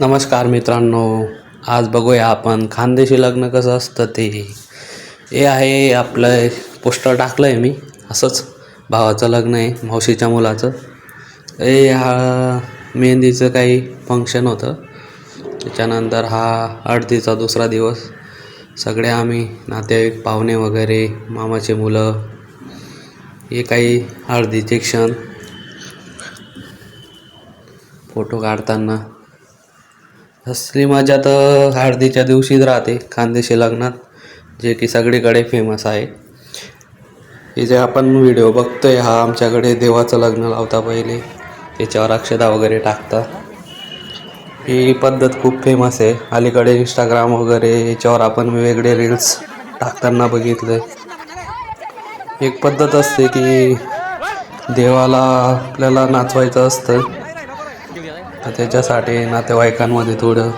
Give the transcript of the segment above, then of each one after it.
नमस्कार मित्रांनो आज बघूया आपण खानदेशी लग्न कसं असतं ते. हे आहे आपलं पोस्टर टाकलं आहे मी असंच भावाचं लग्न आहे मावशीच्या मुलाचं. हे हा मेहंदीचं काही फंक्शन होतं. त्याच्यानंतर हा हळदीचा दुसरा दिवस. सगळे आम्ही नातेवाईक पाहुणे वगैरे मामाचे मुलं हे काही हळदीचे क्षण. फोटो काढताना असली मजा तर हळदीच्या दिवशीच राहते खानदेशी लग्नात जे की सगळीकडे फेमस आहे. हे जे आपण व्हिडिओ बघतोय हा आमच्याकडे देवाचं लग्न लावता पहिले त्याच्यावर अक्षदा वगैरे टाकता ही पद्धत खूप फेमस आहे. अलीकडे इंस्टाग्राम वगैरे याच्यावर आपण वेगळे रील्स टाकताना बघितलं एक पद्धत असते की देवाला आपल्याला नाचवायचं असतं. तर त्याच्यासाठी नातेवाईकांमध्ये थोडं.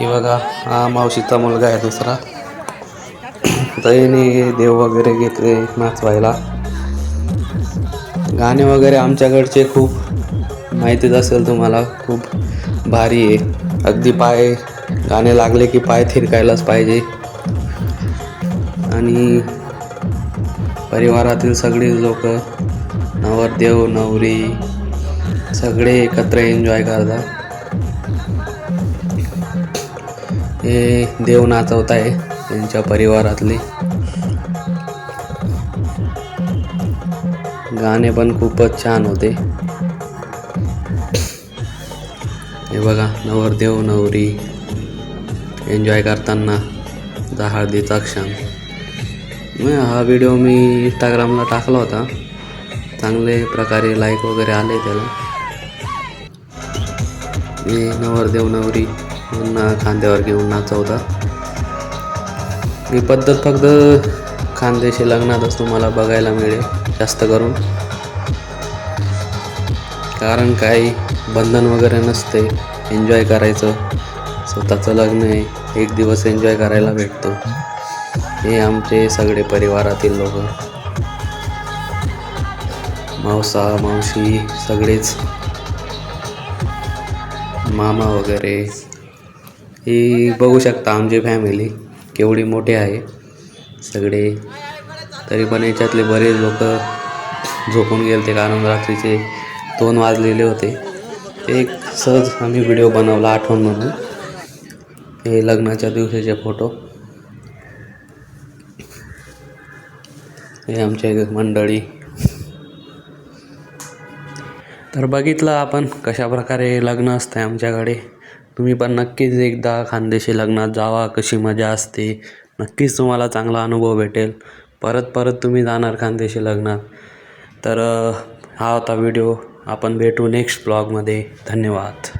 हे बघा हा मावशीचा मुलगा आहे दुसरा. त्याने देव वगैरे घेतले नाचवायला. गाणे वगैरे आमच्याकडचे खूप माहितीच असेल तुम्हाला खूप भारी आहे. अगदी पाय गाणे लागले की पाय थिरकायलाच पाहिजे. आणि परिवारातील सगळी लोक नवरदेव नवरी सगळे एकत्र एन्जॉय करतात. हे देव नाचवत आहे त्यांच्या परिवारातले. गाणे पण खूपच छान होते. हे बघा नवरदेव नवरी एन्जॉय करताना हळदीचा क्षण. हा व्हिडिओ मी इंस्टाग्रामला टाकला होता. चांगले प्रकारे लाईक वगैरे आले त्याला. मी नवरदेव नवरी खांद्यावर घेऊन नाचवतात. ही पद्धत फक्त खानदेशी लग्नातच तुम्हाला बघायला मिळेल जास्त करून. कारण काही बंधन वगैरे नसते एन्जॉय करायचं. स्वतःचं लग्न आहे एक दिवस एन्जॉय करायला भेटतो. हे आमचे सगळे परिवारातील लोक. मावसा मावशी सगळेच. मामा वगैरे. ही बघू शकता आमची फॅमिली केवढी मोठी आहे सगळे. तरी पण याच्यातले बरेच लोक झोपून गेले ते कारण रात्रीचे दोन वाजलेले होते. एक सहज आम्ही व्हिडिओ बनवला आठवण म्हणून. हे लग्नाच्या दिवसाचे फोटो हे आमचे मंडळी तर बघितलं आपण कशा प्रकारे लग्न असतं आहे आमच्याकडे. तुम्ही पण नक्कीच एकदा खानदेशी लग्नात जावा कशी मजा असते. नक्कीच तुम्हाला चांगला अनुभव भेटेल. परत परत तुम्ही जाणार खानदेशी लग्नात. तर हा होता व्हिडिओ. आपण भेटू नेक्स्ट ब्लॉगमध्ये. धन्यवाद.